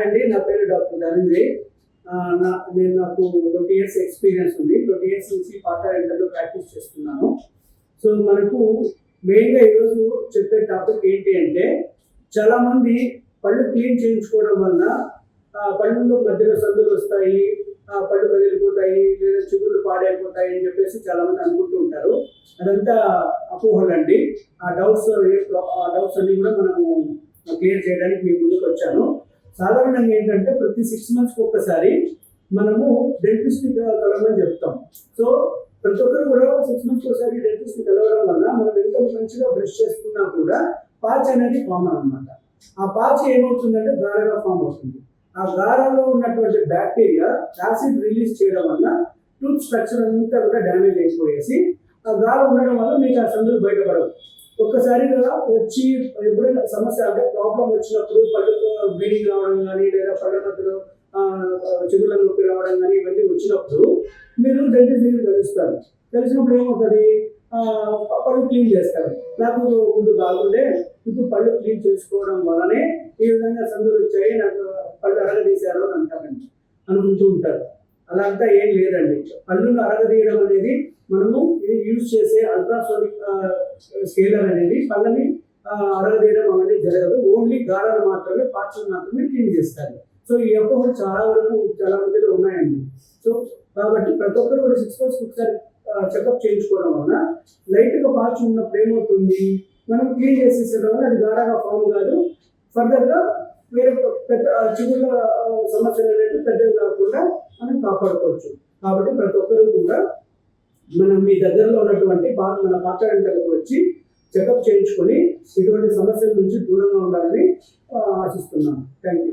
Hi అండి నా పేరు డాక్టర్ ధనంజయ్. నా నేను నాకు ట్వంటీ ఇయర్స్ ఎక్స్పీరియన్స్ ఉంది. ట్వంటీ ఇయర్స్ నుంచి పాత ఇంటర్లో ప్రాక్టీస్ చేస్తున్నాను. సో మనకు మెయిన్గా ఈరోజు చెప్పే టాపిక్ ఏంటి అంటే చాలామంది పళ్ళు క్లీన్ చేయించుకోవడం వల్ల పళ్ళు పళ్ళులో మధ్యలో సందులు వస్తాయి పళ్ళు కదిలిపోతాయి లేదా చిగుళ్ళు పాడైపోతాయి అని చెప్పేసి చాలామంది అనుకుంటూ ఉంటారు. అదంతా అపోహలండి ఆ డౌట్స్ ఆ డౌట్స్ అన్ని కూడా మనము క్లియర్ చేయడానికి మీ ముందుకు వచ్చాను. సాధారణంగా ఏంటంటే ప్రతి సిక్స్ మంత్స్కి ఒక్కసారి మనము డెంటిస్ట్ కలవమని చెప్తాం. సో ప్రతి ఒక్కరు కూడా సిక్స్ మంత్స్కి ఒకసారి డెంటిస్ట్ కలవడం వల్ల మనం ఎంత మంచిగా బ్రష్ చేసుకున్నా కూడా పాచ్ అనేది ఫామ్ అనమాట ఆ పాచ్ ఏమవుతుందంటే గాఢగా ఫామ్ అవుతుంది. ఆ గాఢలో ఉన్నటువంటి బ్యాక్టీరియా యాసిడ్ రిలీజ్ చేయడం వల్ల టూత్ స్ట్రక్చర్ అంతా కూడా డ్యామేజ్ అయిపోయేసి ఆ గాఢ ఉండడం వల్ల మీకు ఆ సందులు బయటపడవు. ఒక్కసారిగా వచ్చి ఎప్పుడైనా సమస్య అంటే ప్రాబ్లం వచ్చినప్పుడు పళ్ళతో బ్లీడింగ్ రావడం కానీ లేదా పళ్ళ మధ్యలో చిగుళ్ళ నొప్పి రావడం కానీ ఇవన్నీ వచ్చినప్పుడు మీరు డెంటిస్ట్ దగ్గర కలుస్తారు. కలిసినప్పుడు ఏమవుతుంది? పళ్ళు క్లీన్ చేస్తారు. నాకు ముందు బాగుండే ఇప్పుడు పళ్ళు క్లీన్ చేసుకోవడం వల్లనే ఈ విధంగా సందులు వచ్చాయి నాకు పళ్ళు అరగదీశారు అని అంటారండి. అనుకుంటూ ఉంటారు. అంతా ఏం లేదండి. పళ్ళును అరగదీయడం అనేది మనము యూజ్ చేసే అల్ట్రాసోనిక్ స్కేలర్ అనేది పళ్ళని అరగదీయడం అనేది జరగదు. ఓన్లీ గాఢను మాత్రమే పార్ట్స్ మాత్రమే క్లీన్ చేస్తారు. సో ఈ అపోహలు చాలా వరకు చాలా మందిలో ఉన్నాయండి. సో కాబట్టి ప్రతి ఒక్కరు కూడా సిక్స్ మంత్స్ ఒకసారి చెకప్ చేయించుకోవడం వలన లైట్గా పార్ట్స్ ఉన్నప్పుడు ఏమవుతుంది? మనం క్లీన్ చేసేసడం వల్ల అది గాఢగా ఫామ్ కాదు. ఫర్దర్గా వేరే పెద్ద సమస్యలు అనేది పెద్దవి కాకుండా మనం కాపాడుకోవచ్చు. కాబట్టి ప్రతి ఒక్కరు కూడా మనం మీ దగ్గరలో ఉన్నటువంటి పా- మన పాత వచ్చి చెకప్ చేయించుకొని ఇటువంటి సమస్యల నుంచి దూరంగా ఉండాలని ఆశిస్తున్నాను. Thank you